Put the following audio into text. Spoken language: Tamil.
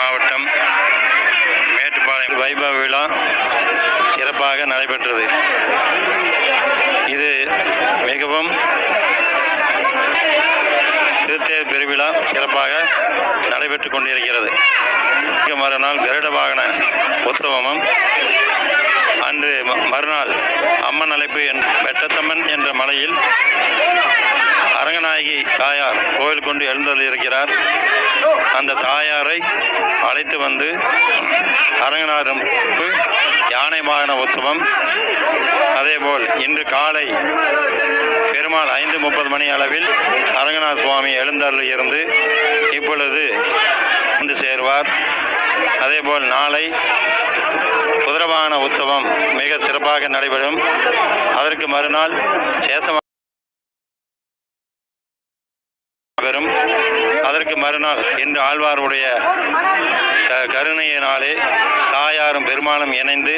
மாவட்டம் மேட்டுப்பாளையம் வைபவ விழா சிறப்பாக நடைபெற்றது. இது மிகவும் திருத்தேர் பெருவிழா சிறப்பாக நடைபெற்று கொண்டிருக்கிறது. மறுநாள் கருட வாகன உற்சவமும் அன்று மறுநாள் அம்மன் அழைப்பு என் வெட்டத்தம்மன் என்ற மலையில் அரங்கநாயகி தாயார் கோயில் கொண்டு எழுந்தருள் இருக்கிறார். அந்த தாயாரை அழைத்து வந்து அரங்கநாதம் யானை வாகன உற்சவம். அதேபோல் இன்று காலை பெருமாள் ஐந்து முப்பது மணி அளவில் அரங்கநாத சுவாமி எழுந்தருள் இருந்து இப்பொழுது வந்து சேர்வார். அதேபோல் நாளை குதிரவாகன உற்சவம் மிக சிறப்பாக நடைபெறும். அதற்கு மறுநாள் சேசம் பெறும் அதற்கு மறுநாள் இன்று ஆழ்வாருடைய கருணையினாலே தாயாரும் பெருமாளும் இணைந்து